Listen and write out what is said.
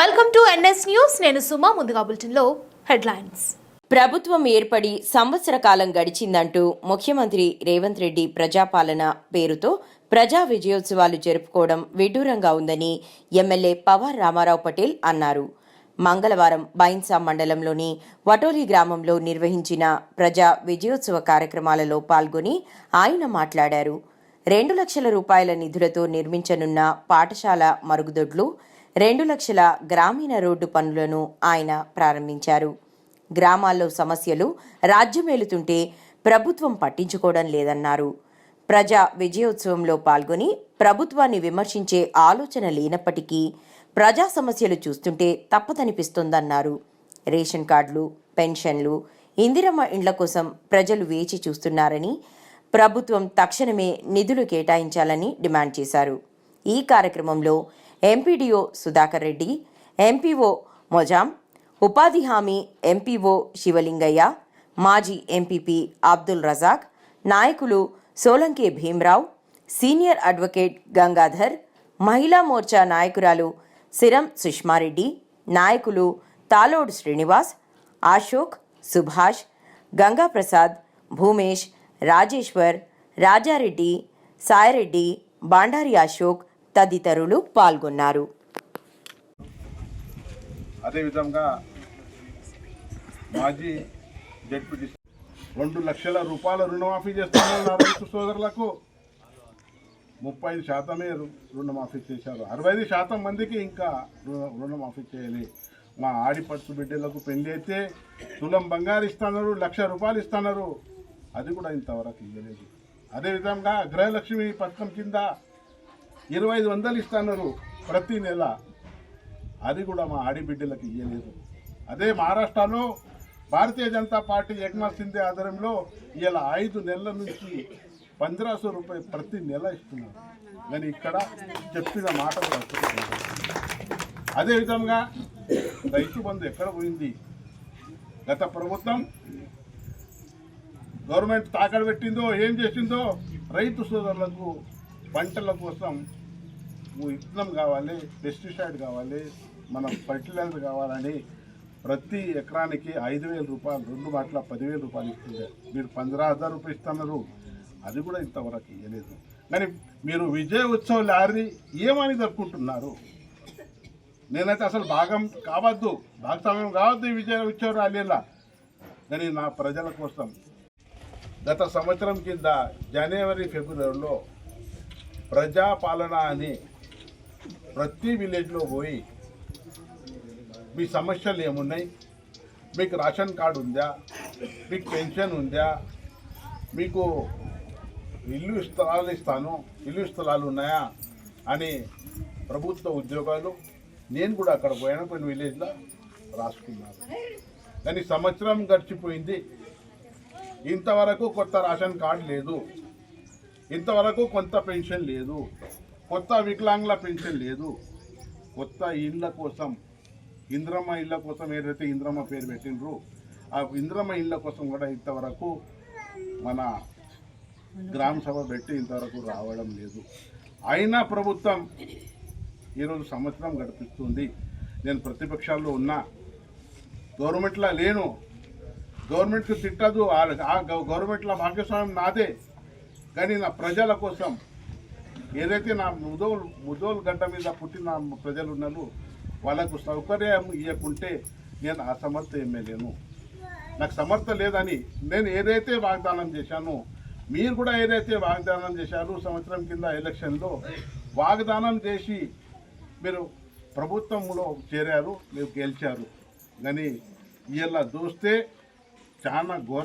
Welcome to NS news నేను సుమా ముందుగా బులెటిన్లో హెడ్లైన్స్. ప్రభుత్వం ఏర్పడి సంవత్సర కాలం గడిచిందంటూ ముఖ్యమంత్రి రేవంత్ రెడ్డి ప్రజాపాలన పేరుతో ప్రజా విజయోత్సవాలు జరుపుకోవడం విడ్డూరంగా ఉందని ఎమ్మెల్యే పవార్ రామారావు పటేల్ అన్నారు. మంగళవారం బైన్సా మండలంలోని వటోలి గ్రామంలో నిర్వహించిన ప్రజా విజయోత్సవ కార్యక్రమాలలో పాల్గొని ఆయన మాట్లాడారు. రెండు లక్షల రూపాయల నిధులతో నిర్మించనున్న పాఠశాల మరుగుదొడ్లు రెండు లక్షల గ్రామీణ రోడ్డు పనులను ఆయన ప్రారంభించారు. గ్రామాల్లో సమస్యలు రాజ్యమేలుతుంటే ప్రభుత్వం పట్టించుకోవడం లేదన్నారు. ప్రజా విజయోత్సవంలో పాల్గొని ప్రభుత్వాన్ని విమర్శించే ఆలోచన లేనప్పటికీ ప్రజా సమస్యలు చూస్తుంటే తప్పదనిపిస్తోందన్నారు. రేషన్ కార్డులు పెన్షన్లు ఇందిరమ్మ ఇండ్ల కోసం ప్రజలు వేచి చూస్తున్నారని ప్రభుత్వం తక్షణమే నిధులు కేటాయించాలని డిమాండ్ చేశారు. ఈ కార్యక్రమంలో ఎంపీడీఓ సుధాకర్ రెడ్డి ఎంపీఓ మొజాం ఉపాధి హామీ ఎంపీఓ శివలింగయ్య మాజీ ఎంపీపీ అబ్దుల్ రజాక్ నాయకులు సోలంకే భీమ్రావ్ సీనియర్ అడ్వకేట్ గంగాధర్ మహిళా మోర్చా నాయకురాలు సిరం సుష్మారెడ్డి నాయకులు తాలోడ్ శ్రీనివాస్ అశోక్ సుభాష్ గంగాప్రసాద్ భూమేష్ రాజేశ్వర్ రాజారెడ్డి సాయిరెడ్డి బాండారి అశోక్ తదితరులు పాల్గొన్నారు. అదేవిధంగా మాజీ రెండు లక్షల రూపాయల రుణమాఫీ చేస్తున్నారు రైతు సోదరులకు. ముప్పై ఐదు శాతమే రు- రుణమాఫీ చేశారు. అరవై ఐదు శాతం మందికి ఇంకా రుణమాఫీ చేయాలి. మా ఆడిపడుచు బిడ్డలకు పెళ్ళి అయితే తులం బంగారు ఇస్తున్నారు లక్ష రూపాయలు ఇస్తున్నారు అది కూడా ఇంతవరకు ఇవ్వలేదు అదేవిధంగా గృహలక్ష్మి పథకం కింద ఇరవై ఐదు వందలు ఇస్తున్నారు ప్రతి నెల. అది కూడా మా ఆడిబిడ్డలకు ఇవ్వలేదు అదే మహారాష్ట్రలో భారతీయ జనతా పార్టీ ఏకనాథ్ సింధే ఆధ్వర్యంలో ఇలా ఐదు నెలల నుంచి పంద్రాసో రూపాయలు ప్రతి నెల ఇస్తున్నారు. కానీ ఇక్కడ చెప్పిన మాటలు అదేవిధంగా రైతు బంధు ఎక్కడ పోయింది? గత ప్రభుత్వం గవర్నమెంట్ తాకడ పెట్టిందో ఏం చేసిందో రైతు సోదరులకు పంటల కోసం విత్తనం కావాలి పెస్టిసైడ్ కావాలి మన ఫర్టిలైజర్ కావాలని ప్రతి ఎకరానికి ఐదు వేల రూపాయలు రెండు మాటల పదివేల రూపాయలు ఇస్తుండే. మీరు పంద్రా హజార్ రూపాయలు ఇస్తున్నారు. అది కూడా ఇంతవరకు ఇవ్వలేదు కానీ మీరు విజయ ఉత్సవ్ లారీ ఏమని జరుపుకుంటున్నారు? నేనైతే అసలు భాగం కావద్దు భాగస్వామ్యం కావద్దు ఈ విజయ ఉత్సవ ర్యాలీలా. కానీ నా ప్రజల కోసం గత సంవత్సరం కింద జనవరి ఫిబ్రవరిలో ప్రజాపాలన అని ప్రతి విలేజ్లో పోయి మీ సమస్యలు ఏమున్నాయి? మీకు రేషన్ కార్డు ఉందా? మీకు పెన్షన్ ఉందా? మీకు ఇల్లు స్థలాలు ఇస్తాను ఇల్లు స్థలాలు ఉన్నాయా? అని ప్రభుత్వ ఉద్యోగాలు నేను కూడా అక్కడ పోయాను కొన్ని విలేజ్లో రాసుకున్నాను. కానీ సంవత్సరం గడిచిపోయింది. ఇంతవరకు కొత్త రేషన్ కార్డు లేదు. ఇంతవరకు కొంత పెన్షన్ లేదు. కొత్త వికలాంగుల పెన్షన్ లేదు. కొత్త ఇళ్ళ కోసం ఇంద్రమ్మ ఇళ్ళ కోసం ఏదైతే ఇంద్రమ్మ పేరు పెట్టినరు ఆ ఇంద్రమ్మ ఇళ్ళ కోసం కూడా ఇంతవరకు మన గ్రామ సభ పెట్టి ఇంతవరకు రావడం లేదు. అయినా ప్రభుత్వం ఈరోజు సంవత్సరం గడిపిస్తుంది. నేను ప్రతిపక్షాల్లో ఉన్నా. గవర్నమెంట్లో లేను. గవర్నమెంట్కి తిట్టదు. ఆ- ఆ గవర్నమెంట్లో భాగస్వామ్యం నాదే. కానీ నా ప్రజల కోసం ఏదైతే నా ముదోలు ముదోలు గంట మీద పుట్టిన ప్రజలు ఉన్నారో వాళ్ళకు సౌకర్యం ఇవ్వకుంటే నేను అసమర్థ ఎమ్మెల్యేను. నాకు సమర్థ లేదని నేను ఏదైతే వాగ్దానం చేశానో మీరు కూడా ఏదైతే వాగ్దానం చేశారు సంవత్సరం కింద ఎలక్షన్లో వాగ్దానం చేసి మీరు ప్రభుత్వంలో చేరారు మీరు గెలిచారు. కానీ ఇలా చూస్తే చాలా ఘోర.